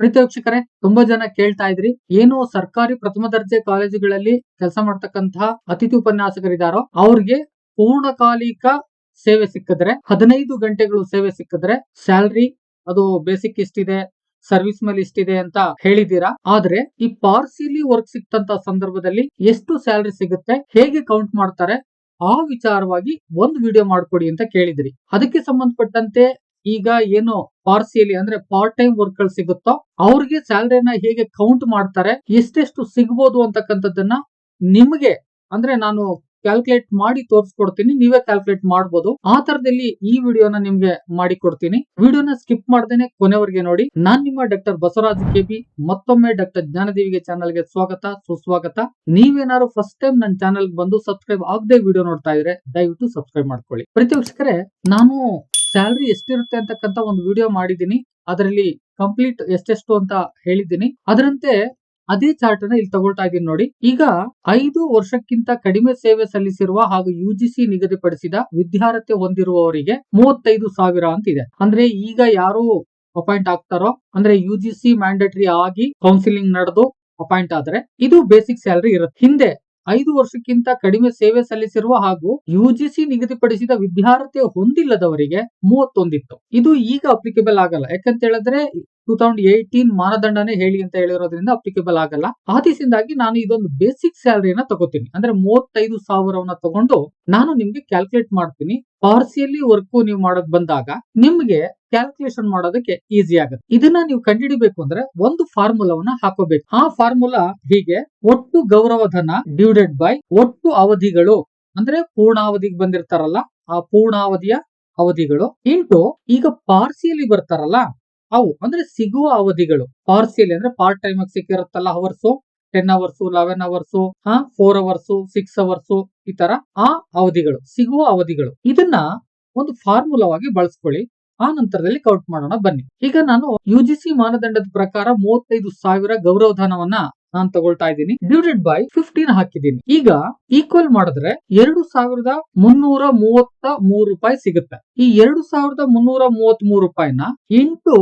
ಪ್ರೀತಿ ತುಂಬಾ ಜನ ಕೇಳ್ತಾ ಇದ್ರಿ, ಏನು ಸರ್ಕಾರಿ ಪ್ರಥಮ ದರ್ಜೆ ಕಾಲೇಜುಗಳಲ್ಲಿ ಕೆಲಸ ಮಾಡ್ತಕ್ಕಂತಹ ಅತಿಥಿ ಉಪನ್ಯಾಸಕರಿದಾರೋ, ಅವ್ರಿಗೆ ಪೂರ್ಣಕಾಲಿಕ ಸೇವೆ ಸಿಕ್ಕಿದ್ರೆ, ಹದಿನೈದು ಗಂಟೆಗಳು ಸೇವೆ ಸಿಕ್ಕಿದ್ರೆ, ಸ್ಯಾಲ್ರಿ ಅದು ಬೇಸಿಕ್ ಇಷ್ಟಿದೆ, ಸರ್ವಿಸ್ ಮೇಲೆ ಇಷ್ಟಿದೆ ಅಂತ ಹೇಳಿದೀರಾ ಆದ್ರೆ ಈ ಪಾರ್ಸಿಲಿ ವರ್ಕ್ ಸಿಕ್ತಂತ ಸಂದರ್ಭದಲ್ಲಿ ಎಷ್ಟು ಸ್ಯಾಲ್ರಿ ಸಿಗುತ್ತೆ, ಹೇಗೆ ಕೌಂಟ್ ಮಾಡ್ತಾರೆ, ಆ ವಿಚಾರವಾಗಿ ಒಂದು ವಿಡಿಯೋ ಮಾಡ್ಕೊಡಿ ಅಂತ ಕೇಳಿದ್ರಿ. ಅದಕ್ಕೆ ಸಂಬಂಧಪಟ್ಟಂತೆ ಈಗ ಏನು ಪಾರ್ಸಿಯಲಿ ಅಂದ್ರೆ ಪಾರ್ಟ್ ಟೈಮ್ ವರ್ಕ್ಗಳು ಸಿಗುತ್ತೋ ಅವ್ರಿಗೆ ಸ್ಯಾಲರಿನ ಹೇಗೆ ಕೌಂಟ್ ಮಾಡ್ತಾರೆ, ಎಷ್ಟೆಷ್ಟು ಸಿಗ್ಬೋದು ಅಂತಕ್ಕಂಥದ್ದನ್ನ ನಿಮಗೆ ಅಂದ್ರೆ ನಾನು ಕ್ಯಾಲ್ಕುಲೇಟ್ ಮಾಡಿ ತೋರಿಸ್ಕೊಡ್ತೀನಿ, ನೀವೇ ಕ್ಯಾಲ್ಕುಲೇಟ್ ಮಾಡಬಹುದು ಆ ತರದಲ್ಲಿ ಈ ವಿಡಿಯೋನ ನಿಮ್ಗೆ ಮಾಡಿ ಕೊಡ್ತೀನಿ ವಿಡಿಯೋನ ಸ್ಕಿಪ್ ಮಾಡ್ದೇನೆ ಕೊನೆವರೆಗೆ ನೋಡಿ. ನಾನ್ ನಿಮ್ಮ ಡಾಕ್ಟರ್ ಬಸವರಾಜ್ ಕೆಬಿ ಮತ್ತೊಮ್ಮೆ ಡಾಕ್ಟರ್ ಜ್ಞಾನದೇವಿಗೆ ಚಾನಲ್ಗೆ ಸ್ವಾಗತ, ಸುಸ್ವಾಗತ. ನೀವೇನಾದ್ರು ಫಸ್ಟ್ ಟೈಮ್ ನನ್ನ ಚಾನಲ್ ಬಂದು ಸಬ್ಸ್ಕ್ರೈಬ್ ಆಗದೆ ವಿಡಿಯೋ ನೋಡ್ತಾ ಇದ್ರೆ ದಯವಿಟ್ಟು ಸಬ್ಸ್ಕ್ರೈಬ್ ಮಾಡ್ಕೊಳ್ಳಿ. ಪ್ರತಿ ವೀಕ್ಷಕರೇ, ನಾನು ಸ್ಯಾಲ್ರಿ ಎಷ್ಟಿರುತ್ತೆ ಅಂತಕ್ಕಂತ ಒಂದು ವಿಡಿಯೋ ಮಾಡಿದ್ದೀನಿ. ಅದರಲ್ಲಿ ಕಂಪ್ಲೀಟ್ ಎಷ್ಟೆಷ್ಟು ಅಂತ ಹೇಳಿದ್ದೀನಿ. ಅದರಂತೆ ಅದೇ ಚಾರ್ಟ್ ಅನ್ನ ಇಲ್ಲಿ ತಗೊಳ್ತಾ ಇದ್ದೀನಿ ನೋಡಿ. ಈಗ ಐದು ವರ್ಷಕ್ಕಿಂತ ಕಡಿಮೆ ಸೇವೆ ಸಲ್ಲಿಸಿರುವ ಹಾಗೂ ಯು ಜಿ ಸಿ ನಿಗದಿಪಡಿಸಿದ ವಿದ್ಯಾರ್ಹತೆ ಹೊಂದಿರುವವರಿಗೆ ಮೂವತ್ತೈದು ಸಾವಿರ ಅಂತ ಇದೆ ಅಂದ್ರೆ ಈಗ ಯಾರು ಅಪಾಯಿಂಟ್ ಆಗ್ತಾರೋ, ಅಂದ್ರೆ ಯು ಜಿ ಸಿ ಮ್ಯಾಂಡೇಟರಿ ಆಗಿ ಕೌನ್ಸಿಲಿಂಗ್ ನಡೆದು ಅಪಾಯಿಂಟ್ ಆದ್ರೆ ಇದು ಬೇಸಿಕ್ ಸ್ಯಾಲರಿ ಇರುತ್ತೆ. ಹಿಂದೆ ಐದು ವರ್ಷಕ್ಕಿಂತ ಕಡಿಮೆ ಸೇವೆ ಸಲ್ಲಿಸಿರುವ ಹಾಗೂ ಯುಜಿಸಿ ನಿಗದಿಪಡಿಸಿದ ವಿದ್ಯಾರ್ಥಿ ಹೊಂದಿಲ್ಲದವರಿಗೆ ಮೂವತ್ತೊಂದಿತ್ತು. ಇದು ಈಗ ಅಪ್ಲಿಕೇಬಲ್ ಆಗಲ್ಲ. ಯಾಕಂತ ಹೇಳಿದ್ರೆ ಟೂ ತೌಸಂಡ್ ಏಯ್ಟೀನ್ ಮಾನದಂಡನೇ ಹೇಳಿ ಅಂತ ಹೇಳಿರೋದ್ರಿಂದ ಅಪ್ಲಿಕೇಬಲ್ ಆಗಲ್ಲ. ಆ ದಿವಸದಿಂದಾಗಿ ನಾನು ಇದೊಂದು ಬೇಸಿಕ್ ಸ್ಯಾಲರಿನ ತಗೋತೀನಿ. ಅಂದ್ರೆ ಮೂವತ್ತೈದು ಸಾವಿರವನ್ನ ತಗೊಂಡು ನಾನು ನಿಮ್ಗೆ ಕ್ಯಾಲ್ಕುಲೇಟ್ ಮಾಡ್ತೀನಿ. ಪಾರ್ಸಿಯಲ್ಲಿ ವರ್ಕ್ ನೀವು ಮಾಡಕ್ ಬಂದಾಗ ನಿಮ್ಗೆ ಕ್ಯಾಲ್ಕುಲೇಷನ್ ಮಾಡೋದಕ್ಕೆ ಈಸಿ ಆಗುತ್ತೆ. ಇದನ್ನ ನೀವು ಕಂಡುಹಿಡಿಬೇಕು ಅಂದ್ರೆ ಒಂದು ಫಾರ್ಮುಲಾವನ್ನ ಹಾಕೋಬೇಕು. ಆ ಫಾರ್ಮುಲಾ ಹೀಗೆ ಒಟ್ಟು ಗೌರವಧನ ಡಿವೈಡೆಡ್ ಬೈ ಒಟ್ಟು ಅವಧಿಗಳು ಅಂದ್ರೆ ಪೂರ್ಣಾವಧಿಗೆ ಬಂದಿರ್ತಾರಲ್ಲ, ಆ ಪೂರ್ಣಾವಧಿಯ ಅವಧಿಗಳು ಇಂಟು ಈಗ ಪಾರ್ಸಿಯಲ್ಲಿ ಬರ್ತಾರಲ್ಲ, ಅವು ಅಂದ್ರೆ ಸಿಗುವ ಅವಧಿಗಳು. ಪಾರ್ಸಿಯಲ್ಲಿ ಅಂದ್ರೆ part time ಸಿಕ್ಕಿರುತ್ತಲ್ಲ hours ten hours eleven hours ಹಾ ಫೋರ್ ಅವರ್ಸ್ ಸಿಕ್ಸ್ ಅವರ್ಸ್ ಈ ತರ ಆ ಅವಧಿಗಳು, ಸಿಗುವ ಅವಧಿಗಳು. ಇದನ್ನ ಒಂದು ಫಾರ್ಮುಲಾವಾಗಿ ಬಳಸ್ಕೊಳ್ಳಿ. ಆ ನಂತರದಲ್ಲಿ ಕೌಂಟ್ ಮಾಡೋಣ. ಬನ್ನಿ. ಈಗ ನಾನು ಯು ಜಿ ಸಿ ಮಾನದಂಡದ ಪ್ರಕಾರ ಮೂವತ್ತೈದು ಸಾವಿರ ಗೌರವಧನವನ್ನ ನಾನು ತಗೊಳ್ತಾ ಇದ್ದೀನಿ. ಡಿವೈಡೆಡ್ ಬೈ ಫಿಫ್ಟೀನ್ ಹಾಕಿದ್ದೀನಿ. ಈಗ ಈಕ್ವಲ್ ಮಾಡಿದ್ರೆ ಎರಡು ಸಾವಿರದ ಮುನ್ನೂರ ಮೂವತ್ತ ಮೂರು ರೂಪಾಯಿ ಸಿಗುತ್ತೆ. ಈ ಎರಡು ಸಾವಿರದ ಮುನ್ನೂರ ಮೂವತ್ತ್ ಮೂರು ರೂಪಾಯಿನ ಎಂಟು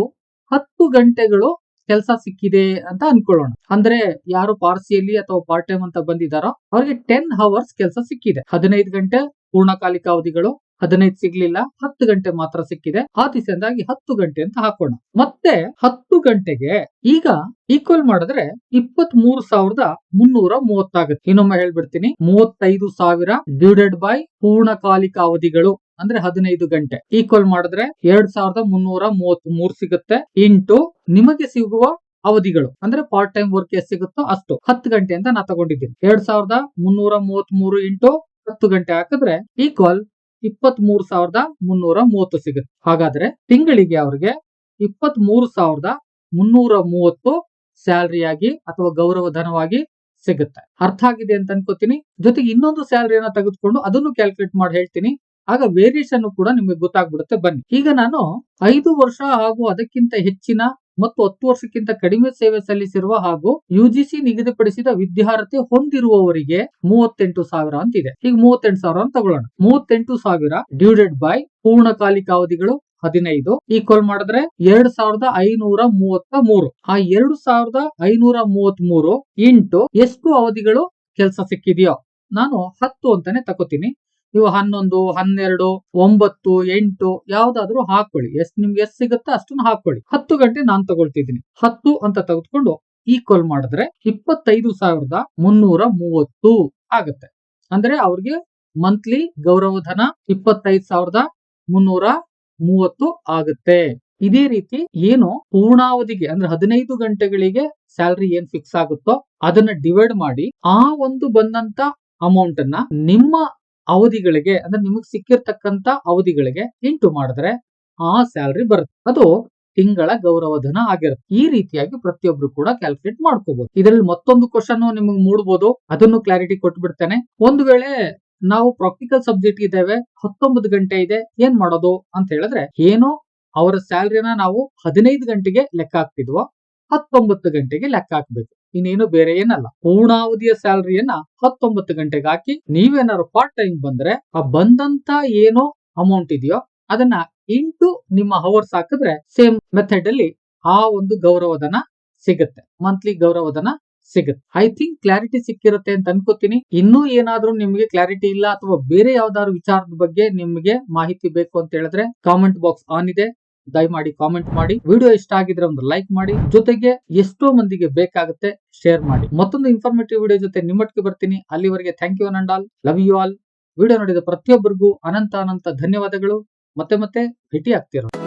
ಹತ್ತು ಗಂಟೆಗಳು ಕೆಲಸ ಸಿಕ್ಕಿದೆ ಅಂತ ಅನ್ಕೊಳ್ಳೋಣ. ಅಂದ್ರೆ ಯಾರು ಪಾರ್ಸಿಯಲ್ಲಿ ಅಥವಾ ಪಾರ್ಟ್ ಟೈಮ್ ಅಂತ ಬಂದಿದಾರೋ ಅವ್ರಿಗೆ ಟೆನ್ ಅವರ್ಸ್ ಕೆಲಸ ಸಿಕ್ಕಿದೆ. ಹದಿನೈದು ಗಂಟೆ ಪೂರ್ಣಕಾಲಿಕ ಅವಧಿಗಳು ಹದಿನೈದು ಸಿಗ್ಲಿಲ್ಲ, ಹತ್ತು ಗಂಟೆ ಮಾತ್ರ ಸಿಕ್ಕಿದೆ. ಆ ದಿವಸದಿಂದಾಗಿ ಹತ್ತು ಗಂಟೆ ಅಂತ ಹಾಕೋಣ. ಮತ್ತೆ ಹತ್ತು ಗಂಟೆಗೆ ಈಗ ಈಕ್ವಲ್ ಮಾಡಿದ್ರೆ ಇಪ್ಪತ್ ಮೂರು ಸಾವಿರದ ಮುನ್ನೂರ ಮೂವತ್ತಾಗುತ್ತೆ. ಇನ್ನೊಮ್ಮೆ ಹೇಳ್ಬಿಡ್ತೀನಿ. ಮೂವತ್ತೈದು ಸಾವಿರ ಡಿವೈಡೆಡ್ ಬೈ ಪೂರ್ಣಕಾಲಿಕ ಅವಧಿಗಳು, ಅಂದ್ರೆ ಹದಿನೈದು ಗಂಟೆ. ಈಕ್ವಲ್ ಮಾಡಿದ್ರೆ ಎರಡ್ ಸಾವಿರದ ಮುನ್ನೂರ ಮೂವತ್ತ್ ಮೂರು ಸಿಗುತ್ತೆ. ಇಂಟು ನಿಮಗೆ ಸಿಗುವ ಅವಧಿಗಳು, ಅಂದ್ರೆ ಪಾರ್ಟ್ ಟೈಮ್ ವರ್ಕ್ ಎಷ್ಟು ಸಿಗುತ್ತೋ ಅಷ್ಟು. ಹತ್ತು ಗಂಟೆ ಅಂತ ನಾ ತಗೊಂಡಿದ್ದೀನಿ. ಎರಡ್ ಸಾವಿರದ ಮುನ್ನೂರ ಮೂವತ್ತ್ ಮೂರು ಇಂಟು ಹತ್ತು ಗಂಟೆ ಹಾಕಿದ್ರೆ ಈಕ್ವಲ್ ಇಪ್ಪತ್ ಮೂರು ಸಾವಿರದ ಮುನ್ನೂರ ಮೂವತ್ತು ಸಿಗುತ್ತೆ. ಹಾಗಾದ್ರೆ ತಿಂಗಳಿಗೆ ಅವ್ರಿಗೆ ಇಪ್ಪತ್ ಮೂರು ಸಾವಿರದ ಮುನ್ನೂರ ಮೂವತ್ತು ಸ್ಯಾಲರಿಯಾಗಿ ಅಥವಾ ಗೌರವ ಧನವಾಗಿ ಸಿಗುತ್ತೆ. ಅರ್ಥ ಆಗಿದೆ ಅಂತ ಅನ್ಕೋತೀನಿ. ಜೊತೆಗೆ ಇನ್ನೊಂದು ಸ್ಯಾಲ್ರಿಯನ್ನ ತೆಗೆದುಕೊಂಡು ಅದನ್ನು ಕ್ಯಾಲ್ಕುಲೇಟ್ ಮಾಡಿ ಹೇಳ್ತೀನಿ. ಆಗ ವೇರಿಯೇಷನ್ ಕೂಡ ನಿಮಗೆ ಗೊತ್ತಾಗ್ಬಿಡುತ್ತೆ. ಬನ್ನಿ. ಈಗ ನಾನು ಐದು ವರ್ಷ ಹಾಗೂ ಅದಕ್ಕಿಂತ ಹೆಚ್ಚಿನ ಮತ್ತು ಹತ್ತು ವರ್ಷಕ್ಕಿಂತ ಕಡಿಮೆ ಸೇವೆ ಸಲ್ಲಿಸಿರುವ ಹಾಗೂ ಯುಜಿಸಿ ನಿಗದಿಪಡಿಸಿದ ವಿದ್ಯಾರ್ಥಿ ಹೊಂದಿರುವವರಿಗೆ ಮೂವತ್ತೆಂಟು ಸಾವಿರ ಅಂತ ಇದೆ. ಈಗ ಮೂವತ್ತೆಂಟು ಸಾವಿರ ಅಂತ ತಗೊಳ್ಳೋಣ. ಮೂವತ್ತೆಂಟು ಸಾವಿರ ಡಿವೈಡೆಡ್ ಬೈ ಪೂರ್ಣಕಾಲಿಕ ಅವಧಿಗಳು ಹದಿನೈದು. ಈಕ್ವಲ್ ಮಾಡಿದ್ರೆ ಎರಡ್ ಸಾವಿರದ ಐನೂರ ಮೂವತ್ತ ಮೂರು. ಆ ಎರಡು ಸಾವಿರದ ಐನೂರ ಮೂವತ್ತ್ ಮೂರು ಇಂಟು ಎಷ್ಟು ಅವಧಿಗಳು ಕೆಲಸ ಸಿಕ್ಕಿದೆಯೋ ನಾನು ಹತ್ತು ಅಂತಾನೆ ತಗೋತೀನಿ. ನೀವು ಹನ್ನೊಂದು, ಹನ್ನೆರಡು, ಒಂಬತ್ತು, ಎಂಟು ಯಾವ್ದಾದ್ರು ಹಾಕೊಳ್ಳಿ ಎಷ್ಟ್ ನಿಮ್ಗೆ ಎಷ್ಟು ಸಿಗುತ್ತೋ ಅಷ್ಟನ್ನು ಹಾಕೊಳ್ಳಿ ಹತ್ತು ಗಂಟೆ ನಾನ್ ತಗೊಳ್ತಿದ್ದೀನಿ. ಹತ್ತು ಅಂತ ತೆಗೆದುಕೊಂಡು ಈಕ್ವಲ್ ಮಾಡಿದ್ರೆ ಇಪ್ಪತ್ತೈದು ಸಾವಿರದ ಮುನ್ನೂರ ಮೂವತ್ತು ಆಗುತ್ತೆ. ಅಂದ್ರೆ ಅವ್ರಿಗೆ ಮಂತ್ಲಿ ಗೌರವಧನ ಇಪ್ಪತ್ತೈದು ಸಾವಿರದ ಮುನ್ನೂರ ಮೂವತ್ತು ಆಗುತ್ತೆ. ಇದೇ ರೀತಿ ಏನು ಪೂರ್ಣಾವಧಿಗೆ ಅಂದ್ರೆ ಹದಿನೈದು ಗಂಟೆಗಳಿಗೆ ಸ್ಯಾಲ್ರಿ ಏನ್ ಫಿಕ್ಸ್ ಆಗುತ್ತೋ ಅದನ್ನ ಡಿವೈಡ್ ಮಾಡಿ ಆ ಒಂದು ಬಂದಂತ ಅಮೌಂಟ್ ಅನ್ನ ನಿಮ್ಮ ಅವಧಿಗಳಿಗೆ, ಅಂದ್ರೆ ನಿಮಗೆ ಸಿಕ್ಕಿರ್ತಕ್ಕಂತ ಅವಧಿಗಳಿಗೆ ಇಂಟು ಮಾಡಿದ್ರೆ ಆ ಸ್ಯಾಲ್ರಿ ಬರುತ್ತೆ. ಅದು ತಿಂಗಳ ಗೌರವಧನ ಆಗಿರುತ್ತೆ. ಈ ರೀತಿಯಾಗಿ ಪ್ರತಿಯೊಬ್ರು ಕೂಡ ಕ್ಯಾಲ್ಕುಲೇಟ್ ಮಾಡ್ಕೋಬಹುದು ಇದರಲ್ಲಿ ಮತ್ತೊಂದು ಕ್ವಶನ್ ನಿಮಗೆ ಮೂಡಬಹುದು ಅದನ್ನು ಕ್ಲಾರಿಟಿ ಕೊಟ್ಬಿಡ್ತೇನೆ. ಒಂದು ವೇಳೆ ನಾವು ಪ್ರಾಕ್ಟಿಕಲ್ ಸಬ್ಜೆಕ್ಟ್ ಇದ್ದೇವೆ, ಹತ್ತೊಂಬತ್ತು ಗಂಟೆ ಇದೆ, ಏನ್ ಮಾಡೋದು ಅಂತ ಹೇಳಿದ್ರೆ, ಏನೋ ಅವರ ಸ್ಯಾಲ್ರಿನ ನಾವು ಹದಿನೈದು ಗಂಟೆಗೆ ಲೆಕ್ಕ ಹಾಕ್ತಿದ್ವೋ, ಹತ್ತೊಂಬತ್ತು ಗಂಟೆಗೆ ಲೆಕ್ಕ ಹಾಕ್ಬೇಕು. ಇನ್ನೇನು ಬೇರೆ ಏನಲ್ಲ. ಪೂರ್ಣಾವಧಿಯ ಸ್ಯಾಲರಿಯನ್ನ ಹತ್ತೊಂಬತ್ತು ಗಂಟೆಗೆ ಹಾಕಿ ನೀವೇನಾದ್ರು ಪಾರ್ಟ್ ಟೈಮ್ ಬಂದ್ರೆ ಆ ಬಂದಂತ ಏನೋ ಅಮೌಂಟ್ ಇದೆಯೋ ಅದನ್ನ ಇಂಟು ನಿಮ್ಮ ಅವರ್ಸ್ ಹಾಕಿದ್ರೆ ಸೇಮ್ ಮೆಥಡ್ ಅಲ್ಲಿ ಆ ಒಂದು ಗೌರವಧನ ಸಿಗುತ್ತೆ. ಮಂತ್ಲಿ ಗೌರವಧನ ಸಿಗುತ್ತೆ. ಐ ಥಿಂಕ್ ಕ್ಲಾರಿಟಿ ಸಿಕ್ಕಿರುತ್ತೆ ಅಂತ ಅನ್ಕೋತೀನಿ. ಇನ್ನೂ ಏನಾದ್ರೂ ನಿಮ್ಗೆ ಕ್ಲಾರಿಟಿ ಇಲ್ಲ ಅಥವಾ ಬೇರೆ ಯಾವ್ದಾದ್ರು ವಿಚಾರದ ಬಗ್ಗೆ ನಿಮ್ಗೆ ಮಾಹಿತಿ ಬೇಕು ಅಂತ ಹೇಳಿದ್ರೆ ಕಾಮೆಂಟ್ ಬಾಕ್ಸ್ ಆನ್ ಇದೆ. ದಯಮಾಡಿ ಕಾಮೆಂಟ್ ಮಾಡಿ. ವಿಡಿಯೋ ಇಷ್ಟ ಆಗಿದ್ರೆ ಒಂದು ಲೈಕ್ ಮಾಡಿ. ಜೊತೆಗೆ ಎಷ್ಟೋ ಮಂದಿಗೆ ಬೇಕಾಗುತ್ತೆ ಶೇರ್ ಮಾಡಿ. ಮತ್ತೊಂದು ಇನ್ಫಾರ್ಮೇಟಿವ್ ವಿಡಿಯೋ ಜೊತೆ ನಿಮ್ಮೊಟ್ಟಿಗೆ ಬರ್ತೀನಿ. ಅಲ್ಲಿವರೆಗೆ thank you and all love you all video ನೋಡಿದ ಪ್ರತಿಯೊಬ್ಬರಿಗೂ ಅನಂತ ಅನಂತ ಧನ್ಯವಾದಗಳು. ಮತ್ತೆ ಮತ್ತೆ ಭೇಟಿ ಆಗ್ತಿರೋ